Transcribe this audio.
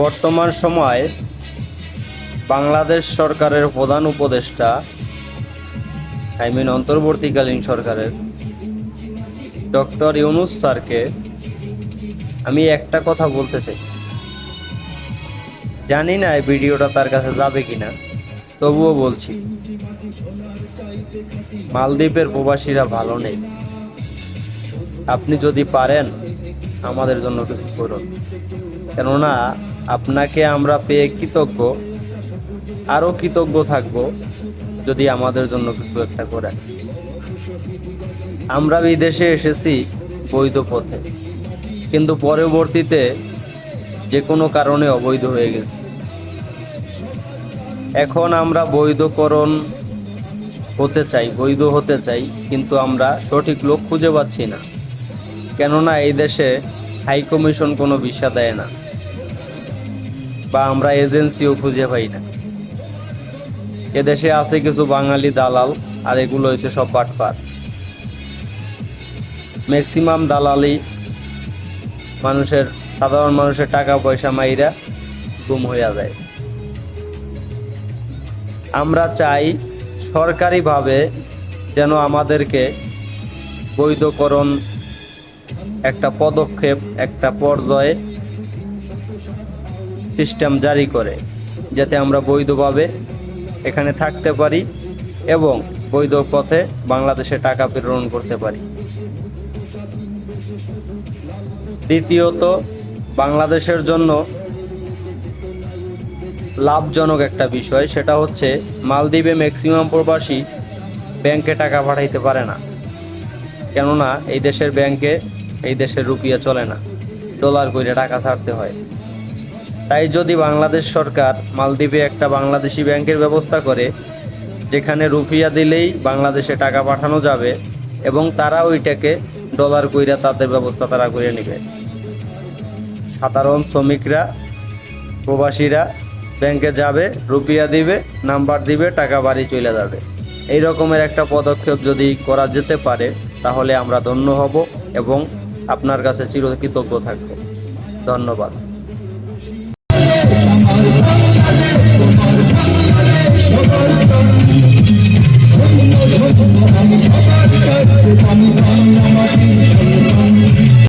বর্তমান সময়ে বাংলাদেশ সরকারের প্রধান উপদেষ্টা আই মিন অন্তর্বর্তীকালীন সরকারের, ডক্টর ইউনুস স্যারকে আমি একটা কথা বলতে চাই। জানি না এই ভিডিওটা তার কাছে যাবে কিনা, তবুও বলছি, মালদ্বীপের প্রবাসীরা ভালো নেই। আপনি যদি পারেন, আমাদের জন্য কিছু করুন। কেননা আপনাকে আমরা পেয়ে কৃতজ্ঞ, আরও কৃতজ্ঞ থাকব যদি আমাদের জন্য কিছু একটা করেন আমরা বিদেশে এসেছি বৈধ পথে, কিন্তু পরবর্তীতে যে কোনো কারণে অবৈধ হয়ে গেছি। এখন আমরা বৈধকরণ হতে চাই, বৈধ হতে চাই, কিন্তু আমরা সঠিক লোক খুঁজে পাচ্ছি না। কেননা এই দেশে হাই কমিশন কোনো ভিসা দেয় না। বা আমরা এজেন্সিও খুঁজে পাই না। এদেশে আছে কিছু বাঙালি দালাল, আর এগুলো হয়েছে সব বাটপার। ম্যাক্সিমাম দালালি মানুষের, সাধারণ মানুষের টাকা পয়সা মাইরা গুম হইয়া যায়। আমরা চাই সরকারিভাবে যেন আমাদেরকে বৈধকরণ একটা পদক্ষেপ, একটা পর্যায়ে সিস্টেম জারি করে, যাতে আমরা বৈধভাবে এখানে থাকতে পারি এবং বৈধ পথে বাংলাদেশে টাকা প্রেরণ করতে পারি। দ্বিতীয়ত, বাংলাদেশের জন্য লাভজনক একটা বিষয়, সেটা হচ্ছে মালদ্বীপে ম্যাক্সিমাম প্রবাসী ব্যাংকে টাকা পাঠাইতে পারে না। কেননা, এই দেশের ব্যাংকে এই দেশের রুপিয়া চলে না। ডলার করে টাকা ছাড়তে হয়। তাই যদি বাংলাদেশ সরকার মালদ্বীপে একটা বাংলাদেশি ব্যাংকের ব্যবস্থা করে, যেখানে রুপিয়া দিলেই বাংলাদেশে টাকা পাঠানো যাবে এবং তারা ওইটাকে ডলার কইরা তাদের ব্যবস্থা তারা করে নেবে। সাধারণ শ্রমিকরা, প্রবাসীরা ব্যাংকে যাবে, রুপিয়া দিবে, নাম্বার দিবে, টাকা বাড়ি চলে যাবে। এই রকমের একটা পদক্ষেপ যদি করা যেতে পারে, তাহলে আমরা ধন্য হব এবং আপনার কাছে চিরকৃতজ্ঞ থাকব। ধন্যবাদ। i'm on Amar Bangladesh.